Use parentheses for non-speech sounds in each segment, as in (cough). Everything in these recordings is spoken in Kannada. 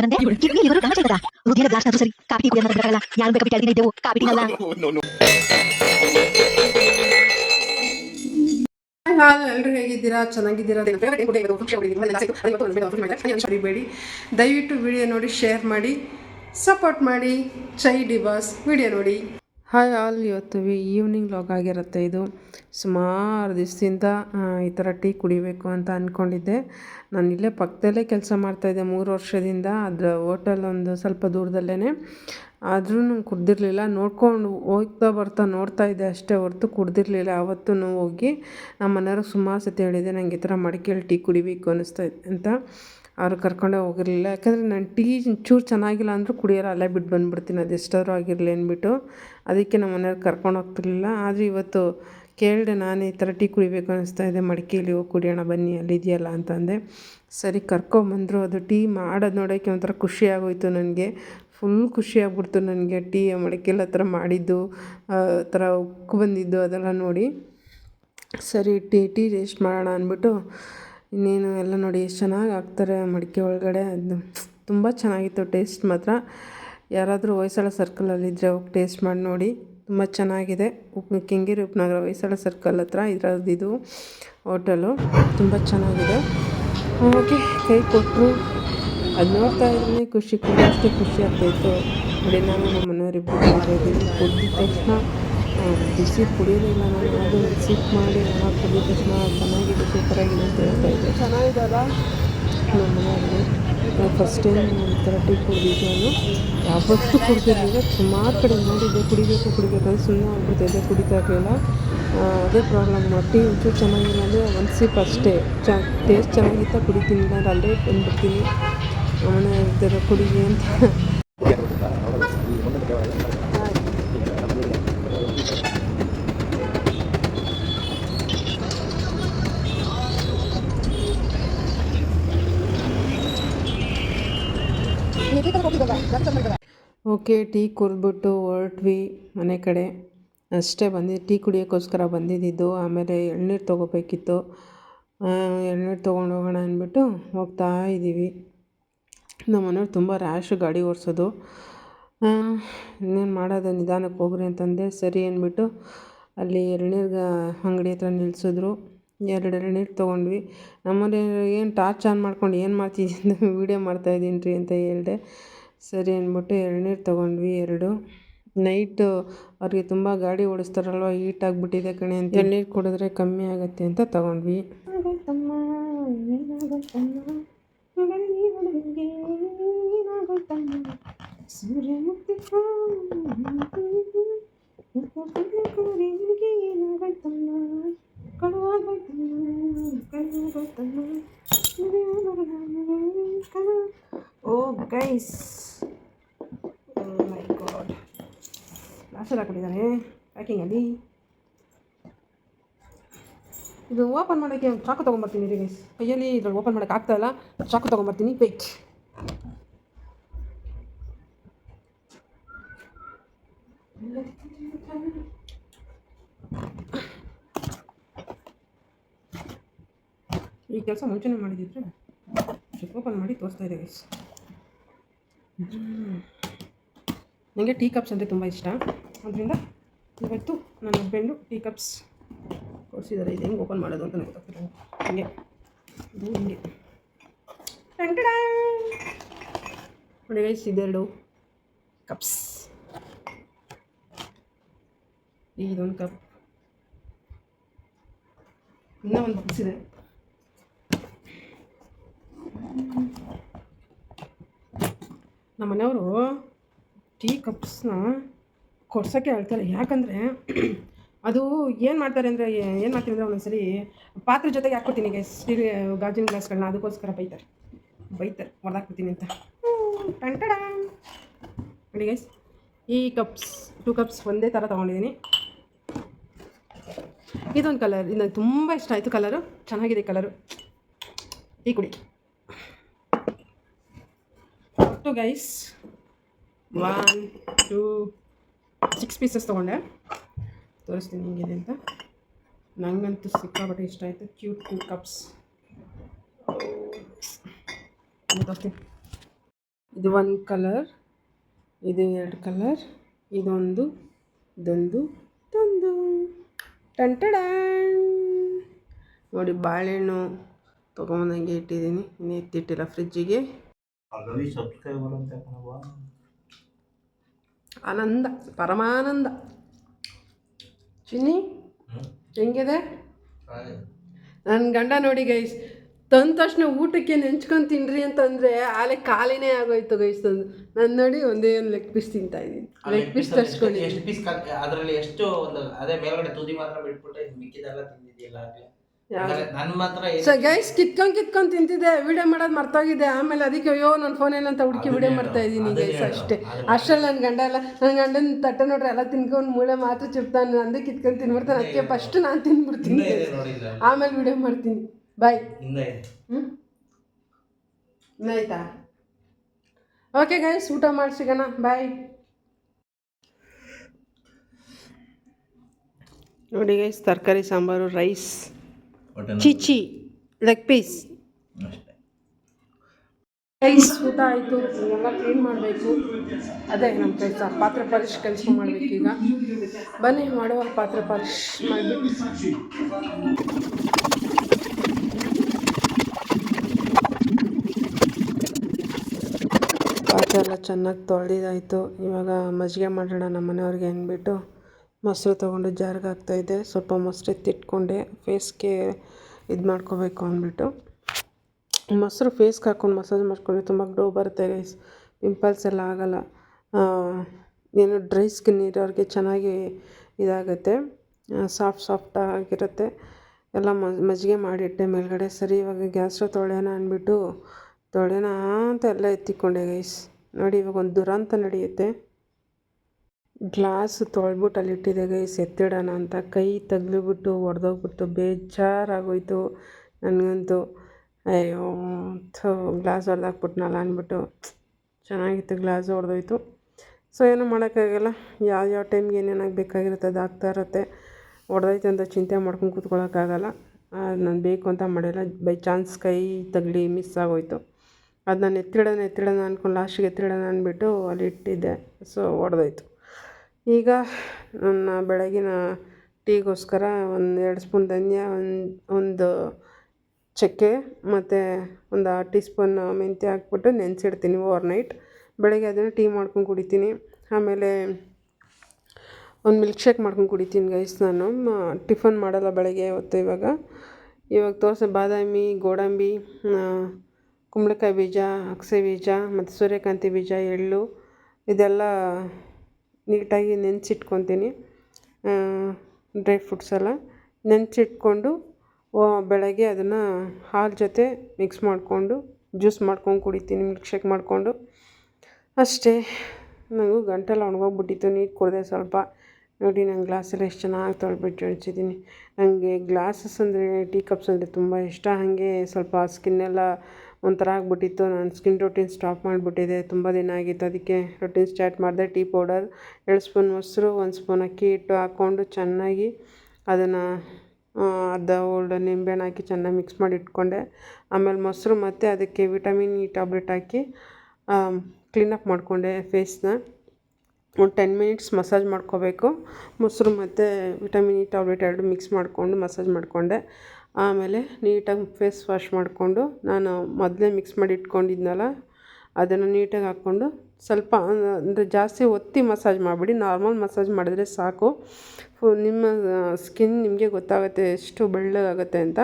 ಇವರಂತೆ ಕಿಡ್ನಿ ಲಿವರ್ ಗಮನ ಚೈತದ ಹೃದಯದ ಬ್ಲಾಸ್ಟ್ ಆದ್ರೂ ಸರಿ. ಕಾಫಿ ಕುಡಿಯೋಣ ಬರಲ್ಲ ಯಾರು ಬೇಕಾ ಬಿಟ್ಟು ಇದ್ದೆವು ಕಾಫಿ ಅಲ್ಲ ಎಲ್ಲರೂ ಹೇಗಿದ್ದೀರಾ? ಚೆನ್ನಾಗಿದ್ದೀರಾ? ಬೇಡಿ ದಯವಿಟ್ಟು ವಿಡಿಯೋ ನೋಡಿ ಶೇರ್ ಮಾಡಿ ಸಪೋರ್ಟ್ ಮಾಡಿ. ಚೈ ಡಿಬಾಸ್ ವಿಡಿಯೋ ನೋಡಿ. ಹಾಯ್ ಆಲ್ ಇವತ್ತು ಈವ್ನಿಂಗ್ ಲಾಗ್ ಆಗಿರುತ್ತೆ ಇದು. ಸುಮಾರು ದಿವಸದಿಂದ ಈ ಥರ ಟೀ ಕುಡಿಬೇಕು ಅಂತ ಅಂದ್ಕೊಂಡಿದ್ದೆ ನಾನು ಇಲ್ಲೇ ಪಕ್ಕದಲ್ಲೇ ಕೆಲಸ ಮಾಡ್ತಾಯಿದ್ದೆ ಮೂರು ವರ್ಷದಿಂದ. ಅದರ ಹೋಟೆಲ್ ಒಂದು ಸ್ವಲ್ಪ ದೂರದಲ್ಲೇ ಆದ್ರೂ ಕುಡ್ದಿರಲಿಲ್ಲ. ನೋಡ್ಕೊಂಡು ಹೋಗ್ತಾ ಬರ್ತಾ ನೋಡ್ತಾ ಇದ್ದೆ ಅಷ್ಟೇ ಹೊರತು ಕುಡ್ದಿರಲಿಲ್ಲ. ಆವತ್ತೂ ಹೋಗಿ ನಮ್ಮ ಮನೆಯವ್ರಿಗೆ ಸುಮಾರು ಸತಿ ಹೇಳಿದೆ ನನಗೆ ಈ ಥರ ಮಡಿಕೇಳಿ ಟೀ ಕುಡಿಬೇಕು ಅನ್ನಿಸ್ತಾ ಅಂತ. ಅವ್ರು ಕರ್ಕೊಂಡೇ ಹೋಗಿರಲಿಲ್ಲ. ಯಾಕಂದರೆ ನಾನು ಟೀ ಚೂರು ಚೆನ್ನಾಗಿಲ್ಲ ಅಂದರೂ ಕುಡಿಯೋರು ಅಲ್ಲೇ ಬಿಟ್ಟು ಬಂದುಬಿಡ್ತೀನಿ. ಅದು ಎಷ್ಟಾದರೂ ಆಗಿರಲಿ ಅಂದ್ಬಿಟ್ಟು ಅದಕ್ಕೆ ನಮ್ಮ ಮನೆಯವ್ರು ಕರ್ಕೊಂಡು ಹೋಗ್ತಿರ್ಲಿಲ್ಲ. ಆದರೆ ಇವತ್ತು ಕೇಳಿದೆ, ನಾನು ಈ ಥರ ಟೀ ಕುಡಿಬೇಕು ಅನಿಸ್ತಾ ಇದೆ. ಮಡಿಕೇಲಿ ಹೋಗಿ ಕುಡಿಯೋಣ ಬನ್ನಿ ಅಲ್ಲಿದೆಯಲ್ಲ ಅಂತಂದೆ ಸರಿ, ಕರ್ಕೊಂಬಂದರು. ಅದು ಟೀ ಮಾಡೋದು ನೋಡೋಕ್ಕೆ ಒಂಥರ ಖುಷಿ ಆಗೋಯ್ತು ನನಗೆ. ಫುಲ್ ಖುಷಿ ಆಗ್ಬಿಡ್ತು ನನಗೆ ಟೀ. ಮಡಿಕೇಲಿ ಹತ್ರ ಮಾಡಿದ್ದು, ಆ, ಥರ ಉಕ್ಕು ಬಂದಿದ್ದು ಅದೆಲ್ಲ ನೋಡಿ. ಸರಿ, ಟೀ ಟೀ ಟೇಸ್ಟ್ ಮಾಡೋಣ ಅಂದ್ಬಿಟ್ಟು ಇನ್ನೇನು ಎಲ್ಲ ನೋಡಿ ಎಷ್ಟು ಚೆನ್ನಾಗಿ ಹಾಕ್ತಾರೆ ಮಡಿಕೆ ಒಳಗಡೆ. ಅದು ತುಂಬ ಚೆನ್ನಾಗಿತ್ತು ಟೇಸ್ಟ್ ಮಾತ್ರ. ಯಾರಾದರೂ ಹೊಯ್ಸಳ ಸರ್ಕಲಲ್ಲಿದ್ದರೆ ಹೋಗಿ ಟೇಸ್ಟ್ ಮಾಡಿ ನೋಡಿ. ತುಂಬ ಚೆನ್ನಾಗಿದೆ. ಉಪ್ ಕೆಂಗೇರಿ ಉಪನಗರ ಹೊಯ್ಸಳ ಸರ್ಕಲ್ ಹತ್ರ ಇದರದ್ದು ಇದು ಹೋಟೆಲು ತುಂಬ ಚೆನ್ನಾಗಿದೆ. ಹಾಗೆ ಕೈ ಕೊಟ್ಟರು ಅದು ನೋಡ್ತಾ ಇದ್ರೆ ಖುಷಿ ಕೂಡ ಅಷ್ಟೇ ಖುಷಿ ಆಗ್ತಾಯಿತ್ತು ನೋಡಿ, ನಾನು ನಮ್ಮ ಮನೆಯವರಿಬ್ಬರು ಕುಡಿದ ತಕ್ಷಣ ಬಿಸಿ ಕುಡಿಯೋದಿಲ್ಲ ನಾನು ಅದು ಸಿಪ್ ಮಾಡಿ ನಾನು ಕುಡಿದ ತಕ್ಷಣ ಚೆನ್ನಾಗಿದೆ ಸೂಪರಾಗಿದೆ ಅಂತ ಹೇಳ್ತಾ ಇದ್ದೆ. ಚೆನ್ನಾಗಿದಲ್ಲ ನಮ್ಮ ಮನೆಯಲ್ಲಿ ಫಸ್ಟ್ ಟೈಮ್ ಈ ಥರ ಟೀ ಕುಡಿದಿದ್ದು ನಾನು. ಯಾವತ್ತೂ ಕುಡಿದಿರಲಿಲ್ಲ ಸುಮಾರು ಕಡೆ ನೋಡಿದ್ದೆ ಕುಡಿಬೇಕು ಕುಡಿಬೇಕು ಸುಮ್ಮನೆ ಆಗ್ಬಿಡ್ತಿದ್ದೆ ಕುಡಿತಾ ಇರಲಿಲ್ಲ. ಅದೇ ಪ್ರಾಬ್ಲಮ್ ಟೀ ಒಂಚೂರು ಚೆನ್ನಾಗಿಲ್ಲ ಅಂದರೆ ಒಂದು ಸಿಪ್ ಅಷ್ಟೇ. ಚ ಟೇಸ್ಟ್ ಚೆನ್ನಾಗಿತ್ತ ಕುಡಿತೀನಿ ನಾನು ಅಲ್ಲೇ ಬಂದುಬಿಡ್ತೀನಿ. ಆಮೇಲೆ ಇರ್ತಾರೆ ಕುಡಿಲಿ ಅಂತ. ಓಕೆ, ಟೀ ಕುಡಿದ್ಬಿಟ್ಟು ಹೊರಟ್ವಿ ಮನೆ ಕಡೆ. ಅಷ್ಟೇ ಬಂದಿ, ಟೀ ಕುಡಿಯೋಕ್ಕೋಸ್ಕರ ಬಂದಿದ್ದಿದ್ದು ಆಮೇಲೆ ಎಳ್ನೀರು ತೊಗೋಬೇಕಿತ್ತು. ಎಳ್ನೀರು ತೊಗೊಂಡು ಹೋಗೋಣ ಅಂದ್ಬಿಟ್ಟು ಹೋಗ್ತಾ ಇದ್ದೀವಿ ನಮ್ಮ ಮನೆಯವ್ರು ತುಂಬ ರ್ಯಾಶು ಗಾಡಿ ಓಡಿಸೋದು. ಇನ್ನೇನು ಮಾಡೋದು, ನಿಧಾನಕ್ಕೆ ಹೋಗ್ರಿ ಅಂತಂದೆ. ಸರಿ ಅಂದ್ಬಿಟ್ಟು ಅಲ್ಲಿ ಎಳ್ನೀರು ಅಂಗಡಿ ಹತ್ರ ನಿಲ್ಲಿಸಿದ್ರು ಎರಡು ಎಳ್ನೀರು ತೊಗೊಂಡ್ವಿ. ನಮ್ಮನೆ ಏನು ಟಾರ್ಚ್ ಆನ್ ಮಾಡ್ಕೊಂಡು ಏನು ಮಾಡ್ತಿದ್ದೀನಿ ವೀಡಿಯೋ ಮಾಡ್ತಾಯಿದ್ದೀನಿ ರೀ ಅಂತ (laughs) ಹೇಳಿದೆ. ಸರಿ ಅಂದ್ಬಿಟ್ಟು ಎಳ್ನೀರು ತೊಗೊಂಡ್ವಿ ಎರಡು. ನೈಟು ಅವ್ರಿಗೆ ತುಂಬ ಗಾಡಿ ಓಡಿಸ್ತಾರಲ್ವ ಹೀಟ್ ಆಗಿಬಿಟ್ಟಿದೆ ಕಣೆ ಅಂತ ಎಳ್ನೀರು ಕುಡಿದ್ರೆ ಕಮ್ಮಿ ಆಗುತ್ತೆ ಅಂತ ತೊಗೊಂಡ್ವಿ. ಓ ಗೈಸ್ ಮೈ ಗಾಡ್ ಹಾಕೊಂಡಿದ್ದಾನೆ. ಪ್ಯಾಕಿಂಗಲ್ಲಿ ಇದು ಓಪನ್ ಮಾಡೋಕ್ಕೆ ಚಾಕು ತೊಗೊಂಬರ್ತೀನಿ ರೀ ಗೈಸ್ ಕೈಯಲ್ಲಿ ಇದ್ರಲ್ಲಿ ಓಪನ್ ಮಾಡೋಕ್ಕೆ ಆಗ್ತಾಯಿಲ್ಲ ಚಾಕು ತೊಗೊಂಬರ್ತೀನಿ. ವೆಯ್ಟ್ ಈ ಕೆಲಸ ಮುಂಚೆನೇ ಮಾಡಿದಿದ್ರೆ ಓಪನ್ ಮಾಡಿ ತೋರಿಸ್ತಾ ಇದೆ ಗೈಸ್ ನನಗೆ ಟೀ ಕಪ್ಸ್ ಅಂದರೆ ತುಂಬ ಇಷ್ಟ. ಅದರಿಂದ ಇವತ್ತು ನನ್ನ ಹಸ್ಬೆಂಡು ಟೀ ಕಪ್ಸ್ ಕೊಡಿಸಿದ್ದಾರೆ. ಇದು ಹೆಂಗೆ ಓಪನ್ ಮಾಡೋದು ಅಂತ ನನಗೆ ಗೊತ್ತಾಗ್ತಿಲ್ಲ. ಹಿಂಗೆ. ಇದು ಹಿಂಗೆ. ನೋಡಿ ಗೈಸ್ ಇದೆರಡು ಕಪ್ಸ್. ಇದೊಂದು ಕಪ್. ಇನ್ನೂ ಒಂದು ಬಾಕ್ಸ್ ಇದೆ. ನಮ್ಮ ಮನೆಯವರು ಟೀ ಕಪ್ಸ್ನ ಕೊಡ್ಸೋಕ್ಕೆ ಹೇಳ್ತಾರೆ. ಯಾಕಂದರೆ (clears throat) ಅದು ಏನು ಮಾಡ್ತಾರೆ ಅಂದರೆ ಏನು ಮಾಡ್ತೀನಿ ಅಂದರೆ ಒಂದೊಂದ್ಸರಿ ಪಾತ್ರೆ ಜೊತೆಗೆ ಹಾಕ್ಕೊಡ್ತೀನಿ ಈಗ ಸ್ಟೀಲ್ ಗಾಜಿನ ಗ್ಲಾಸ್ಗಳನ್ನ ಅದಕ್ಕೋಸ್ಕರ ಬೈತಾರೆ. ಬೈತಾರೆ ಹೊಡೆದಾಕ್ಬಿಡ್ತೀನಿ ಅಂತ. ಟಂಟಡ ನೋಡಿ ಗೈಸ್ ಈ ಕಪ್ಸ್ ಟೂ ಕಪ್ಸ್ ಒಂದೇ ಥರ ತೊಗೊಂಡಿದ್ದೀನಿ. ಇದೊಂದು ಕಲರ್ ಇದು ನನಗೆ ತುಂಬ ಇಷ್ಟ ಆಯಿತು ಕಲರು ಚೆನ್ನಾಗಿದೆ ಕಲರು ಈ ಕುಡಿ. ಒಟ್ಟು guys one two six pieces ತೊಗೊಂಡೆ. ತೋರಿಸ್ತೀನಿ ಹಿಂಗಿದೆ ಅಂತ. ನನಗಂತೂ ಸಿಕ್ಕಾಪಟ್ಟೆ ಇಷ್ಟ ಆಯಿತು. ಕ್ಯೂಟ್ ಕ್ಯೂಟ್ ಕಪ್ಸ್ ತೋರಿಸ್ತೀನಿ. ಇದು ಒಂದು ಕಲರ್ ಇದು ಎರಡು ಕಲರ್ ಇದೊಂದು ಇದೊಂದು ಇದೊಂದು. ಟಂಟಡ ನೋಡಿ ಬಾಳೆಹಣ್ಣು ತೊಗೊಂಬಂದಂಗೆ ಇಟ್ಟಿದ್ದೀನಿ. ಇನ್ನೂ ಎತ್ತಿಟ್ಟಿಲ್ಲ ಫ್ರಿಜ್ಜಿಗೆ ಆನಂದ ಪರಮಾನಂದ. ಚಿನ್ನಿ ಹೆಂಗಿದೆ? ನನ್ನ ಗಂಡ ನೋಡಿ ಗೈಸ್ ತಂದ ತಕ್ಷಣ ಊಟಕ್ಕೆ ನೆಂಚ್ಕೊಂಡು ತಿನ್ರಿ ಅಂತಂದರೆ ಆಲೆ ಖಾಲಿನೇ ಆಗೋಯ್ತು ಗೈಸ್ ತಂದು ನಾನು ನೋಡಿ ಒಂದೇ ಒಂದು ಲೆಗ್ ಪೀಸ್ ತಿಂತಾ ಇದ್ದೀನಿ. ಲೆಗ್ ಪೀಸ್ ತರಿಸ್ಕೊಂಡು ಎಷ್ಟು ಪೀಸ್ ಅದರಲ್ಲಿ ಎಷ್ಟು ಒಂದು ಅದೇ ಮೇಲ್ಗಡೆ ತುದಿ ಮಾತ್ರ ಮಿಕ್ಕಿದೆಲ್ಲ ತಿಂದಿದೆಯಲ್ಲ ನನ್ನ ಮಾತ್ರ ಸೊ ಗೈಸ್ ಕಿತ್ಕೊಂಡ್ ಕಿತ್ಕೊಂಡ್ ತಿಂತಿದ್ದೆ ವಿಡಿಯೋ ಮಾಡೋದು ಮರ್ತೋಗಿದೆ. ಆಮೇಲೆ ಅದಕ್ಕೆ ಅಯ್ಯೋ ನನ್ನ ಫೋನ್ ಏನಂತ ಹುಡುಕಿ ವಿಡಿಯೋ ಮಾಡ್ತಾ ಇದ್ದೀನಿ ಗೈಸ್ ಅಷ್ಟೇ. ಅಷ್ಟರಲ್ಲಿ ನನ್ನ ಗಂಡ ಎಲ್ಲ ನನ್ನ ಗಂಡನ ತಟ್ಟೆ ನೋಡ್ರಿ ಎಲ್ಲ ತಿನ್ಕೊಂಡು ಮೂಳೆ ಮಾತ್ರ ಚಿಪ್ತಾನೆ. ಅಂದೇ ಕಿತ್ಕೊಂಡು ತಿನ್ಬಿಡ್ತಾನೆ. ಅದಕ್ಕೆ ಫಸ್ಟ್ ನಾನು ತಿನ್ಬಿಡ್ತೀನಿ ಆಮೇಲೆ ವಿಡಿಯೋ ಮಾಡ್ತೀನಿ. ಬಾಯ್ ಹ್ಞೂ ಆಯ್ತಾ? ಓಕೆ ಗೈಸ್ ಊಟ ಮಾಡಿ ಸಿಗೋಣ. ಬಾಯ್ ನೋಡಿ ಗೈಸ್ ತರಕಾರಿ ಸಾಂಬಾರು ರೈಸ್ ಚಿಚಿ ಲೆಗ್ ಪೀಸ್. ಅಷ್ಟೇ. ರೈಸ್ ಊಟ ಆಯಿತು. ಎಲ್ಲ ಕ್ಲೀನ್ ಮಾಡಬೇಕು. ಅದೇ ನಮ್ಮ ಕೆಲಸ ಪಾತ್ರೆ ಪಾಲಿಶ್ ಕೆಲಸ ಮಾಡಬೇಕು ಈಗ. ಬನ್ನಿ ಮಾಡುವ ಪಾತ್ರೆ ಪಾಲಿಶ್ ಮಾಡಿಬಿಟ್ಟು. ಪಾತ್ರೆ ಎಲ್ಲ ಚೆನ್ನಾಗಿ ತೊಳೆದಾಯಿತು ಇವಾಗ ಮಜ್ಜಿಗೆ ಮಾಡೋಣ ನಮ್ಮ ಮನೆಯವ್ರಿಗೆ ಅಂದ್ಬಿಟ್ಟು. ಮೊಸರು ತೊಗೊಂಡು ಜಾರ್ಗೆ ಹಾಕ್ತಾಯಿದ್ದೆ ಸ್ವಲ್ಪ ಮೊಸರು ಎತ್ತಿಟ್ಕೊಂಡೆ. ಫೇಸ್ಗೆ ಇದು ಮಾಡ್ಕೋಬೇಕು ಅಂದ್ಬಿಟ್ಟು. ಮೊಸರು ಫೇಸ್ಗೆ ಹಾಕ್ಕೊಂಡು ಮಸಾಜ್ ಮಾಡ್ಕೊಂಡ್ರೆ ತುಂಬ ಗ್ಲೋ ಬರುತ್ತೆ ಗೈಸ್ ಪಿಂಪಲ್ಸ್ ಎಲ್ಲ ಆಗೋಲ್ಲ. ಏನು ಡ್ರೈ ಸ್ಕಿನ್ ಇರೋರಿಗೆ ಚೆನ್ನಾಗಿ ಇದಾಗುತ್ತೆ. ಸಾಫ್ಟ್ ಸಾಫ್ಟ್ ಆಗಿರುತ್ತೆ. ಎಲ್ಲ ಮಜ್ಜಿಗೆ ಮಾಡಿಟ್ಟೆ ಮೇಲ್ಗಡೆ. ಸರಿ, ಇವಾಗ ಗ್ಯಾಸ್ ಸ್ಟವ್ ತೊಳೆಯೋಣ ಅಂದ್ಬಿಟ್ಟು ತೊಳೆಯೋಣ ಅಂತ ಎಲ್ಲ ಎತ್ತಿಕೊಂಡೆ ಗೈಸ್ ನೋಡಿ, ಇವಾಗ ಒಂದು ದುರಂತ ನಡೆಯುತ್ತೆ. ಗ್ಲಾಸ್ ತೊಳ್ಬಿಟ್ಟು ಅಲ್ಲಿಟ್ಟಿದೆ ಗೈಸ್ ಎತ್ತಿಡೋಣ ಅಂತ ಕೈ ತಗ್ಲಿಬಿಟ್ಟು ಒಡೆದೋಗ್ಬಿಟ್ಟು ಬೇಜಾರಾಗೋಯ್ತು ನನಗಂತೂ. ಅಯ್ಯೋ, ಥೋ, ಗ್ಲಾಸ್ ಹೊಡೆದಾಕ್ಬಿಟ್ನಲ್ಲ ಅಂದ್ಬಿಟ್ಟು ಚೆನ್ನಾಗಿತ್ತು, ಗ್ಲಾಸ್ ಹೊಡೆದೋಯ್ತು ಸೊ, ಏನೂ ಮಾಡೋಕ್ಕಾಗಲ್ಲ. ಯಾವ ಯಾವ ಟೈಮ್ಗೆ ಏನೇನಾಗಿ ಬೇಕಾಗಿರುತ್ತೆ ಅದು ಆಗ್ತಾ ಇರುತ್ತೆ. ಹೊಡೆದೋಯ್ತು ಅಂತ ಚಿಂತೆ ಮಾಡ್ಕೊಂಡು ಕೂತ್ಕೊಳ್ಳೋಕ್ಕಾಗಲ್ಲ. ನಾನು ಬೇಕು ಅಂತ ಮಾಡಿಲ್ಲ. ಬೈ ಚಾನ್ಸ್ ಕೈ ತಗ್ಲಿ ಮಿಸ್ ಆಗೋಯ್ತು. ಅದು ನಾನು ಎತ್ತಿಡೋಣ ಎತ್ತಿಡೋಣ ಅಂದ್ಕೊಂಡು ಲಾಸ್ಟಿಗೆ ಎತ್ತಿಡೋಣ ಅಂದ್ಬಿಟ್ಟು ಅಲ್ಲಿ ಇಟ್ಟಿದ್ದೆ ಸೊ ಹೊಡೆದೋಯ್ತು ಈಗ ನನ್ನ ಬೆಳಗಿನ ಟೀಗೋಸ್ಕರ ಒಂದು ಎರಡು ಸ್ಪೂನ್ ಧನಿಯಾ, ಒಂದು ಒಂದು ಚಕ್ಕೆ ಮತ್ತು ಒಂದು ಟೀ ಸ್ಪೂನ್ ಮೆಂತ್ಯ ಹಾಕ್ಬಿಟ್ಟು ನೆನೆಸಿಡ್ತೀನಿ ಓವರ್ ನೈಟ್. ಬೆಳಗ್ಗೆ ಅದನ್ನು ಟೀ ಮಾಡ್ಕೊಂಡು ಕುಡಿತೀನಿ. ಆಮೇಲೆ ಒಂದು ಮಿಲ್ಕ್ ಶೇಕ್ ಮಾಡ್ಕೊಂಡು ಕುಡಿತೀನಿ ಗೈಸ್ ನಾನು. ಟಿಫನ್ ಮಾಡಲ್ಲ ಬೆಳಗ್ಗೆ ಹೊತ್ತು ಇವಾಗ. ಇವಾಗ ತೋರಿಸೋ ಬಾದಾಮಿ, ಗೋಡಂಬಿ ಕುಂಬಳಕಾಯಿ ಬೀಜ, ಅಗಸೆ ಬೀಜ ಮತ್ತು ಸೂರ್ಯಕಾಂತಿ ಬೀಜ, ಎಳ್ಳು ಇದೆಲ್ಲ ನೀಟಾಗಿ ನೆನೆಸಿಟ್ಕೊತೀನಿ. ಡ್ರೈ ಫ್ರೂಟ್ಸ್ ಎಲ್ಲ ನೆನೆಸಿಟ್ಕೊಂಡು ಬೆಳಗ್ಗೆ ಅದನ್ನು ಹಾಲು ಜೊತೆ ಮಿಕ್ಸ್ ಮಾಡಿಕೊಂಡು ಜ್ಯೂಸ್ ಮಾಡ್ಕೊಂಡು ಕುಡಿತೀನಿ ಮಿಲ್ಕ್ ಶೇಕ್ ಮಾಡಿಕೊಂಡು. ಅಷ್ಟೇ. ನನಗೂ ಗಂಟೆಲ್ಲ ಒಣಗೋಗ್ಬಿಟ್ಟಿತ್ತು, ನೀರು ಕುಡಿದೆ ಸ್ವಲ್ಪ. ನೋಡಿ ನಾನು ಗ್ಲಾಸಲ್ಲಿ ಎಷ್ಟು ಚೆನ್ನಾಗಿ ತೊಳ್ಬಿಟ್ಟು ಇಳಿಸಿದ್ದೀನಿ ನನಗೆ ಗ್ಲಾಸಸ್ ಅಂದರೆ ಟೀ ಕಪ್ಸ್ ಅಂದರೆ ತುಂಬ ಇಷ್ಟ. ಹಾಗೆ ಸ್ವಲ್ಪ ಸ್ಕಿನ್ನೆಲ್ಲ ಒಂಥರ ಆಗಿಬಿಟ್ಟಿತ್ತು. ನಾನು ಸ್ಕಿನ್ ರೊಟೀನ್ ಸ್ಟಾಪ್ ಮಾಡಿಬಿಟ್ಟಿದೆ. ತುಂಬ ದಿನ ಆಗಿತ್ತು. ಅದಕ್ಕೆ ರೊಟೀನ್ ಸ್ಟಾರ್ಟ್ ಮಾಡಿದೆ. ಟೀ ಪೌಡರ್, ಎರಡು ಸ್ಪೂನ್ ಮೊಸರು, ಒಂದು ಸ್ಪೂನ್ ಅಕ್ಕಿ ಹಿಟ್ಟು ಹಾಕ್ಕೊಂಡು ಚೆನ್ನಾಗಿ ಅದನ್ನು ಅರ್ಧ ಓಲ್ಡ್ ನಿಂಬೆಹಣ್ಣು ಹಾಕಿ ಚೆನ್ನಾಗಿ ಮಿಕ್ಸ್ ಮಾಡಿ ಇಟ್ಕೊಂಡೆ. ಆಮೇಲೆ ಮೊಸರು ಮತ್ತು ಅದಕ್ಕೆ ವಿಟಮಿನ್ ಇ ಟ್ಯಾಬ್ಲೆಟ್ ಹಾಕಿ ಕ್ಲೀನಪ್ ಮಾಡಿಕೊಂಡೆ ಫೇಸ್ನ ಒಂದು ಟೆನ್ ಮಿನಿಟ್ಸ್ ಮಸಾಜ್ ಮಾಡ್ಕೋಬೇಕು. ಮೊಸರು ಮತ್ತು ವಿಟಮಿನ್ ಇ ಟ್ಯಾಬ್ಲೆಟ್ ಎರಡು ಮಿಕ್ಸ್ ಮಾಡಿಕೊಂಡು ಮಸಾಜ್ ಮಾಡಿಕೊಂಡೆ. ಆಮೇಲೆ ನೀಟಾಗಿ ಫೇಸ್ ವಾಶ್ ಮಾಡಿಕೊಂಡು ನಾನು ಮೊದಲೇ ಮಿಕ್ಸ್ ಮಾಡಿ ಇಟ್ಕೊಂಡಿದ್ನಲ್ಲ, ಅದನ್ನು ನೀಟಾಗಿ ಹಾಕ್ಕೊಂಡು ಸ್ವಲ್ಪ, ಅಂದರೆ ಜಾಸ್ತಿ ಒತ್ತಿ ಮಸಾಜ್ ಮಾಡಿಬಿಡಿ. ನಾರ್ಮಲ್ ಮಸಾಜ್ ಮಾಡಿದ್ರೆ ಸಾಕು. ಫು, ನಿಮ್ಮ ಸ್ಕಿನ್ ನಿಮಗೆ ಗೊತ್ತಾಗುತ್ತೆ ಎಷ್ಟು ಬೆಳ್ಳಗಾಗುತ್ತೆ ಅಂತ.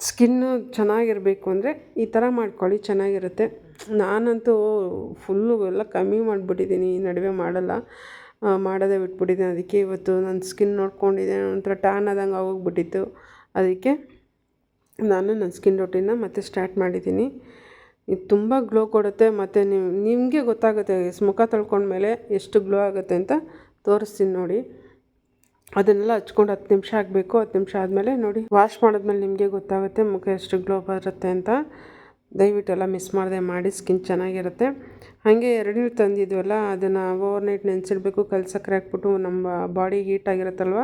ಸ್ಕಿನ್ನು ಚೆನ್ನಾಗಿರಬೇಕು ಅಂದರೆ ಈ ಥರ ಮಾಡ್ಕೊಳ್ಳಿ, ಚೆನ್ನಾಗಿರುತ್ತೆ. ನಾನಂತೂ ಫುಲ್ಲು ಎಲ್ಲ ಕಮ್ಮಿ ಮಾಡಿಬಿಟ್ಟಿದ್ದೀನಿ, ಈ ನಡುವೆ ಮಾಡಲ್ಲ. ಮಾಡೋದೇ ಬಿಟ್ಬಿಟ್ಟಿದ್ದೀನಿ. ಅದಕ್ಕೆ ಇವತ್ತು ನನ್ನ ಸ್ಕಿನ್ ನೋಡ್ಕೊಂಡಿದ್ದೆ, ಒಂಥರ ಟ್ಯಾನ್ ಆದಂಗೆ ಆಗೋಗ್ಬಿಟ್ಟಿತ್ತು. ಅದಕ್ಕೆ ನಾನು ನನ್ನ ಸ್ಕಿನ್ ರೊಟೀನ ಮತ್ತೆ ಸ್ಟಾರ್ಟ್ ಮಾಡಿದ್ದೀನಿ. ಇದು ತುಂಬ ಗ್ಲೋ ಕೊಡುತ್ತೆ ಮತ್ತು ನೀವು, ನಿಮಗೆ ಗೊತ್ತಾಗುತ್ತೆ ಮುಖ ತೊಳ್ಕೊಂಡ್ಮೇಲೆ ಎಷ್ಟು ಗ್ಲೋ ಆಗುತ್ತೆ ಅಂತ ತೋರಿಸ್ತೀನಿ ನೋಡಿ. ಅದನ್ನೆಲ್ಲ ಹಚ್ಕೊಂಡು ಹತ್ತು ನಿಮಿಷ ಆಗಬೇಕು ಹತ್ತು ನಿಮಿಷ ಆದಮೇಲೆ ನೋಡಿ ವಾಶ್ ಮಾಡಿದ್ಮೇಲೆ ನಿಮಗೆ ಗೊತ್ತಾಗುತ್ತೆ ಮುಖ ಎಷ್ಟು ಗ್ಲೋ ಬರುತ್ತೆ ಅಂತ. ದಯವಿಟ್ಟು ಎಲ್ಲ ಮಿಸ್ ಮಾಡದೆ ಮಾಡಿ ಸ್ಕಿನ್ ಚೆನ್ನಾಗಿರುತ್ತೆ. ಹಾಗೆ ಎರಡನೇ ತಂದಿದ್ವಲ್ಲ, ಅದನ್ನು ಓವರ್ ನೈಟ್ ನೆನೆಸಿಡ್ಬೇಕು ಕಲ್ಸಕ್ಕೆ ಹಾಕ್ಬಿಟ್ಟು ನಮ್ಮ ಬಾಡಿ ಹೀಟ್ ಆಗಿರುತ್ತಲ್ವ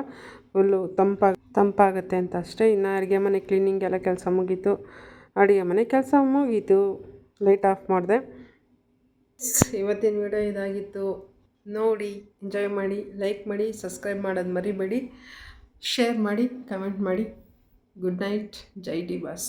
ಫುಲ್ಲು ತಂಪಾಗ ತಂಪಾಗುತ್ತೆ ಅಂತ ಅಷ್ಟೇ. ಇನ್ನು ಅಡುಗೆ ಮನೆ ಕ್ಲೀನಿಂಗ್ ಎಲ್ಲ ಕೆಲಸ ಮುಗೀತು. ಅಡುಗೆ ಮನೆ ಕೆಲಸ ಮುಗೀತು. ಲೈಟ್ ಆಫ್ ಮಾಡಿದೆ. ಇವತ್ತಿನ ವಿಡಿಯೋ ಇದಾಗಿತ್ತು. ನೋಡಿ ಎಂಜಾಯ್ ಮಾಡಿ ಲೈಕ್ ಮಾಡಿ ಸಬ್ಸ್ಕ್ರೈಬ್ ಮಾಡೋದು ಮರಿಬೇಡಿ. ಶೇರ್ ಮಾಡಿ ಕಮೆಂಟ್ ಮಾಡಿ. ಗುಡ್ ನೈಟ್ ಜೈ ಡಿ ಬಾಸ್